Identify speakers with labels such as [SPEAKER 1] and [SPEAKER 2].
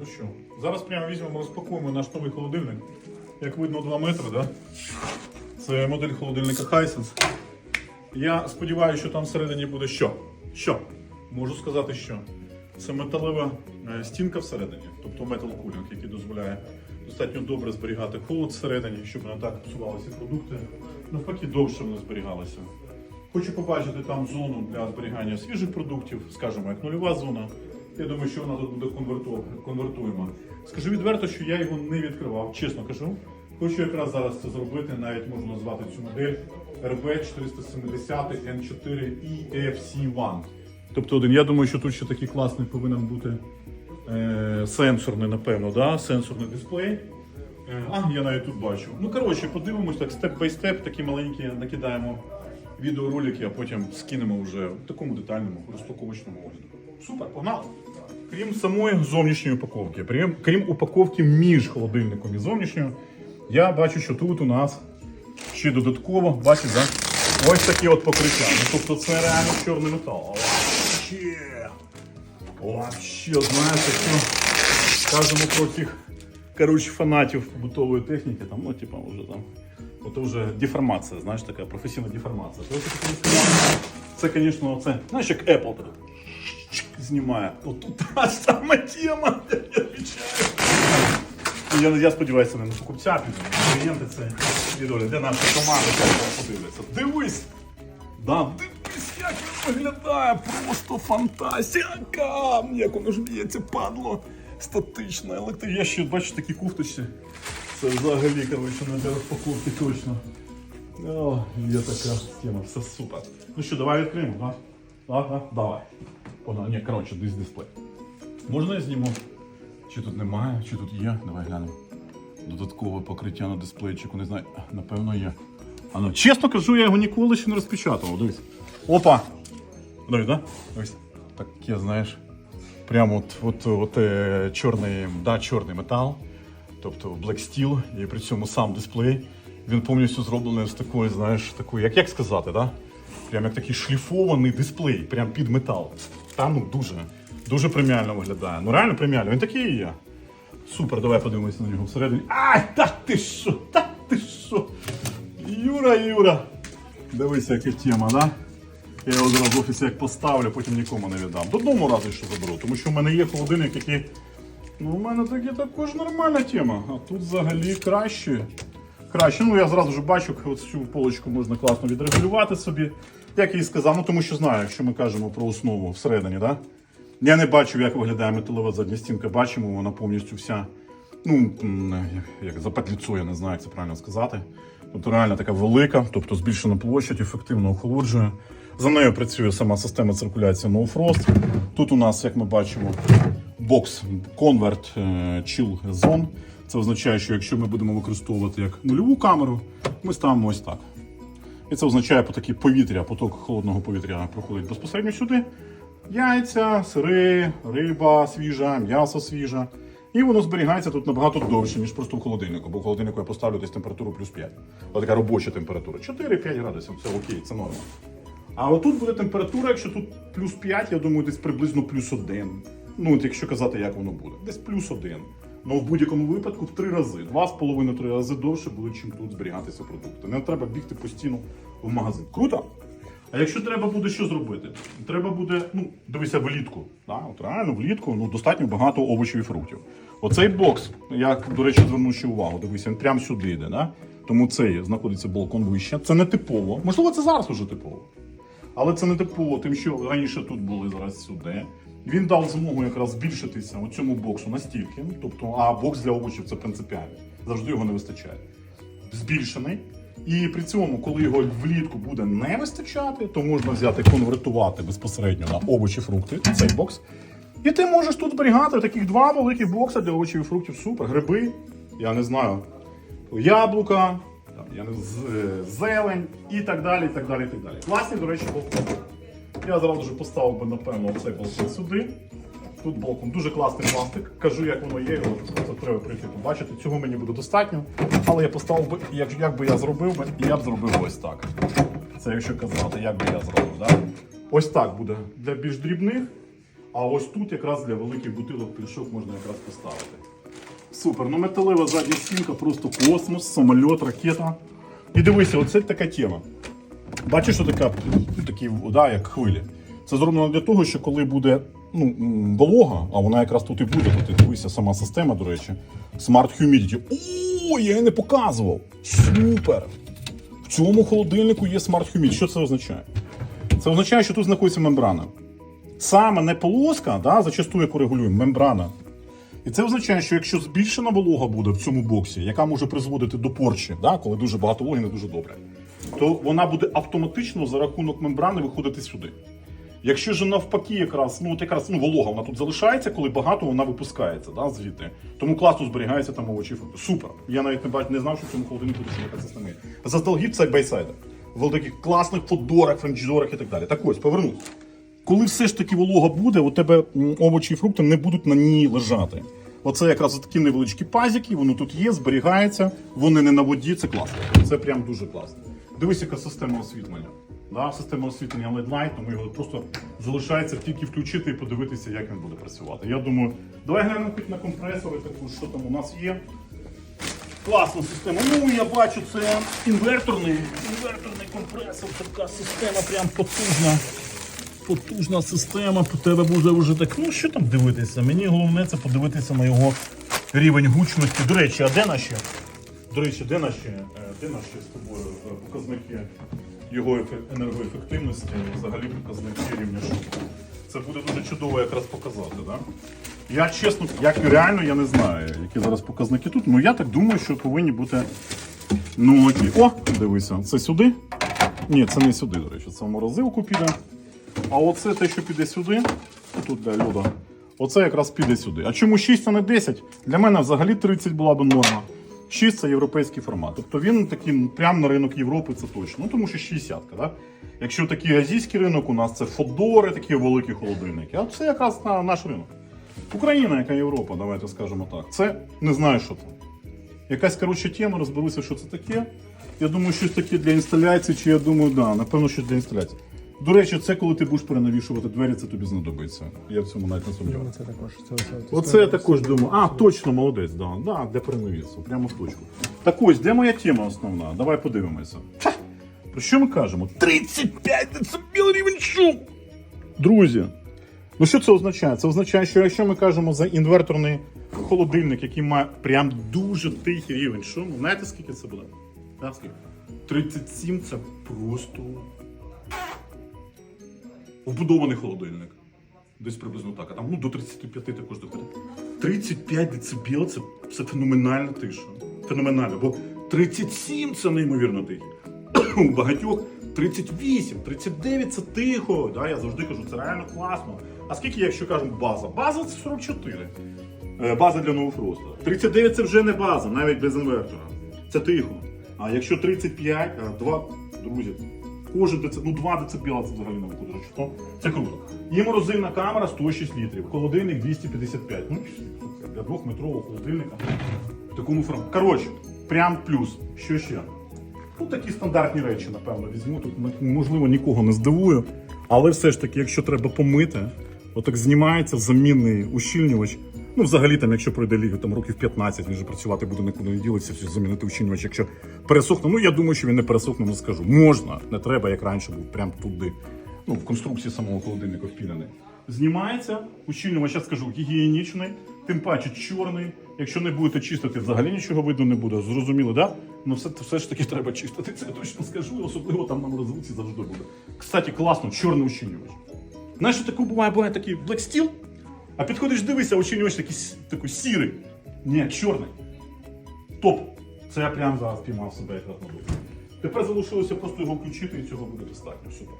[SPEAKER 1] Ну що, зараз прямо візьмемо, розпакуємо наш новий холодильник. Як видно, 2 метри, да? Це модель холодильника Hisense. Я сподіваюся, що там всередині буде що? Що? Можу сказати, що. Це металева е, стінка всередині, тобто метал кулінг, який дозволяє достатньо добре зберігати холод всередині, щоб не так псувалися продукти. Навпаки, довше вони зберігалися. Хочу побачити там зону для зберігання свіжих продуктів, скажімо, як нульова зона. Я думаю, що вона тут буде конверту- конвертуема. Скажу відверто, що я його не відкривав, чесно кажу. Хочу якраз зараз це зробити, навіть можу назвати цю модель RB470 N4 EFC1. Тобто один. Я думаю, що тут ще такий класний повинен бути е, сенсорний, напевно, да? сенсорний дисплей. Е, А, я навіть тут бачу. Ну, коротше, подивимось так, степ бай степ, такі маленькі накидаємо відеоролики, а потім скинемо вже в такому детальному розпаковочному огляду. Супер, погнали! Крім самої зовнішньої упаковки, крім, крім упаковки між холодильником і зовнішньою, я бачу, що тут у нас ще додатково, бачите, да? ось такі от покриття. Ну, тобто це реально чорний метал. Вообще, вообще, знаєте, що кажемо про тих коротше, фанатів побутової техніки, там, ну, типа, вже там. Ото вже деформація, знаєш, така професійна деформація. Тобі сказав, Це, звісно, це, знаєш, як Apple знімає. Отут та сама тема, я. Я, сподіваюся, не на покупця піде, клієнти це відео, де наша команда подивляться. Дивись! Да, дивись, як він виглядає! Просто фантастика! Як воно ж б'ється, падло! Статично, електрично. Я ще бачу такі куфточці. Це взагалі, коротше, не для розпаковки точно. О, є така тема, все супер. Ну що, давай відкриємо, так? Так, так, давай. Погнали. Ні, коротше, дис дисплей. Можна я зніму? Чи тут немає, чи тут є? Давай глянемо. Додаткове покриття на дисплейчику, не знаю. Напевно, є. А ну, чесно кажу, я його ніколи ще не розпечатував. Дивись. Опа! Дивись, да? Дивись. Таке, знаєш. Прямо от, от, от е, чорний, да, чорний метал, тобто Black Steel, і при цьому сам дисплей. Він повністю зроблений з такої, знаєш, такої, як, як сказати, да? Прям як такий шліфований дисплей, прям під метал. Там ну, дуже, дуже преміально виглядає. Ну реально преміально, він такий і є. Супер, давай подивимося на нього всередині. Ай, та ти що? Та ти що? Юра, Юра. Дивися, яка тема, да? Я його зараз в офісі як поставлю, потім нікому не віддам. До дому разу що заберу, тому що в мене є холодильник, який. Ну, у мене такі також нормальна тема. А тут взагалі краще. Краще. Ну, я зразу ж бачу, цю полочку можна класно відрегулювати собі. Як я і сказав, ну тому що знаю, якщо ми кажемо про основу всередині, да? Я не бачив, як виглядає металова задня стінка. Бачимо, вона повністю вся, ну, як, запатліцо, я не знаю, як це правильно сказати. Тобто реально така велика, тобто збільшена площадь, ефективно охолоджує. За нею працює сама система циркуляції No Frost. Тут у нас, як ми бачимо, бокс конверт е, chill zone. Це означає, що якщо ми будемо використовувати як нульову камеру, ми ставимо ось так. І це означає, по такі повітря, поток холодного повітря проходить безпосередньо сюди. Яйця, сири, риба свіжа, м'ясо свіже. І воно зберігається тут набагато довше, ніж просто в холодильнику. Бо в холодильнику я поставлю десь температуру плюс 5. Ось така робоча температура. 4-5 градусів, це окей, це норма. А отут буде температура, якщо тут плюс 5, я думаю, десь приблизно плюс 1. Ну, от якщо казати, як воно буде. Десь плюс 1. Ну, в будь-якому випадку в три рази. Два з половиною три рази довше буде, чим тут зберігатися продукти. Не треба бігти постійно в магазин. Круто? А якщо треба буде що зробити? Треба буде, ну, дивися, влітку. Да? От реально влітку ну, достатньо багато овочів і фруктів. Оцей бокс, я, до речі, зверну ще увагу, дивися, він прямо сюди йде. Да? Тому цей знаходиться балкон вище. Це не типово. Можливо, це зараз уже типово. Але це не типово, тим, що раніше тут були зараз сюди. Він дав змогу якраз збільшитися у цьому боксу настільки. Тобто, а бокс для овочів це принципіально. Завжди його не вистачає. Збільшений. І при цьому, коли його влітку буде не вистачати, то можна взяти конвертувати безпосередньо на овочі, фрукти, цей бокс. І ти можеш тут зберігати таких два великих бокси для овочів і фруктів. Супер, гриби, я не знаю, яблука, я не, е, зелень і так далі. і так далі, і так далі. Класний, до речі, балкон. Я зразу ж поставив би, напевно, цей балкон сюди. Тут балкон дуже класний пластик. Кажу, як воно є, його просто треба прийти побачити. Цього мені буде достатньо. Але я поставив би, як, як би я зробив би, я б зробив ось так. Це якщо казати, як би я зробив. Да? Ось так буде для більш дрібних. А ось тут якраз для великих бутилок пляшок можна якраз поставити. Супер. Ну металева задня стінка, просто космос, самоліт, ракета. І дивися, оце така тема. Бачиш, що така, ну, такі, да, як хвилі. Це зроблено для того, що коли буде ну, волога, а вона якраз тут і буде, тут і дивися, сама система, до речі. Smart Humidity. О, я її не показував. Супер! В цьому холодильнику є Smart Humidity. Що це означає? Це означає, що тут знаходиться мембрана. Саме не полоска, да, зачасту яку регулюємо, мембрана. І це означає, що якщо збільшена волога буде в цьому боксі, яка може призводити до порчі, да, коли дуже багато вологи, не дуже добре, то вона буде автоматично за рахунок мембрани виходити сюди. Якщо ж навпаки, якраз ну от якраз ну волога вона тут залишається, коли багато вона випускається, да, звідти. Тому класно зберігається там овочі фрукти. Супер. Я навіть не бачу, не знав, що в цьому холодильнику буде така система. є. Заздалегідь бейсайдер. В таких класних фодорах, франчізорах і так далі. Так ось, повернусь. Коли все ж таки волога буде, у тебе овочі і фрукти не будуть на ній лежати. Оце якраз такі невеличкі пазики, воно тут є, зберігається, вони не на воді, це класно. Це прям дуже класно. Дивись, яка система освітлення. Да, система освітлення LED Light, тому його просто залишається тільки включити і подивитися, як він буде працювати. Я думаю, давай глянемо хоч на компресори, таку, що там у нас є. Класна система. Ну, я бачу, це інверторний, інверторний компресор, така система прям потужна. Потужна система, по тебе буде вже так. Ну що там дивитися? Мені головне це подивитися на його рівень гучності. До речі, а де наші? До речі, де наші, е, де наші з тобою е, показники його енергоефективності взагалі показники рівня шуму? Це буде дуже чудово якраз показати, так? Я чесно, як реально я не знаю, які зараз показники тут. Ну я так думаю, що повинні бути. Ну окей. О, дивися, це сюди? Ні, це не сюди, до речі, це в морозилку піде. А оце те, що піде сюди, тут для льода, оце якраз піде сюди. А чому 6, а не 10? Для мене взагалі 30 була б норма. 6 це європейський формат. Тобто він такий прямо на ринок Європи, це точно. Ну тому що 60 да? Якщо такий азійський ринок, у нас це Фодори, такі великі холодильники. А це якраз на наш ринок. Україна, яка Європа, давайте скажемо так. Це не знаю, що це. Якась коротше тема, розберуся, що це таке. Я думаю, щось таке для інсталяції, чи я думаю, да, напевно, щось для інсталяції. До речі, це коли ти будеш перенавішувати двері, це тобі знадобиться. Я в цьому навіть не сумніваюся.
[SPEAKER 2] Це також. Це, це, це,
[SPEAKER 1] Оце я також думаю. А, точно, молодець, да, да, для перенавісу, прямо в точку. Так ось, де моя тема основна? Давай подивимося. Ха! Про що ми кажемо? 35 децибел рівень шуму! Друзі, ну що це означає? Це означає, що якщо ми кажемо за інверторний холодильник, який має прям дуже тихий рівень шуму, знаєте скільки це буде? Так, скільки? 37 це просто вбудований холодильник. Десь приблизно так. А там ну, до 35 також доходить. 35 дБ це, це феноменальна тиша. Феноменально. Бо 37 це неймовірно тихо. У багатьох 38, 39 це тихо. Да, я завжди кажу, це реально класно. А скільки, якщо кажемо база? База це 44. Е, База для новофроста. 39 це вже не база, навіть без інвертора. Це тихо. А якщо 35, а 2, друзі, кожен децибел, ну 2 децибела це взагалі не виходить. Що? Це круто. І морозильна камера 106 літрів, холодильник 255. Ну, для двохметрового холодильника в такому форматі. Коротше, прям плюс. Що ще? Ну, такі стандартні речі, напевно, візьму. Тут можливо нікого не здивую. Але все ж таки, якщо треба помити, отак знімається замінний ущільнювач. Ну, взагалі, там, якщо пройде лігу, там років 15, він вже працювати буде нікуди не ділиться, все замінити ущільнювач, якщо пересохне. Ну, я думаю, що він не пересохне, не скажу. Можна, не треба, як раніше був, прям туди. Ну, в конструкції самого холодильника впілений. Знімається, ущільнювач, я скажу, гігієнічний, тим паче чорний. Якщо не будете чистити, взагалі нічого видно не буде. Зрозуміло, да? Ну все, все ж таки треба чистити. Це я точно скажу, особливо там на морозилці завжди буде. Кстати, класно, чорний ущільнювач. Знаєш, що таке буває, буває такий Black Steel, а підходиш, дивишся, ущільнювач такий, с- такий сірий. Ні, чорний. Топ. Це я прямо зараз піймав себе якраз на думку. Тепер залишилося просто його включити і цього буде достатньо. Супер.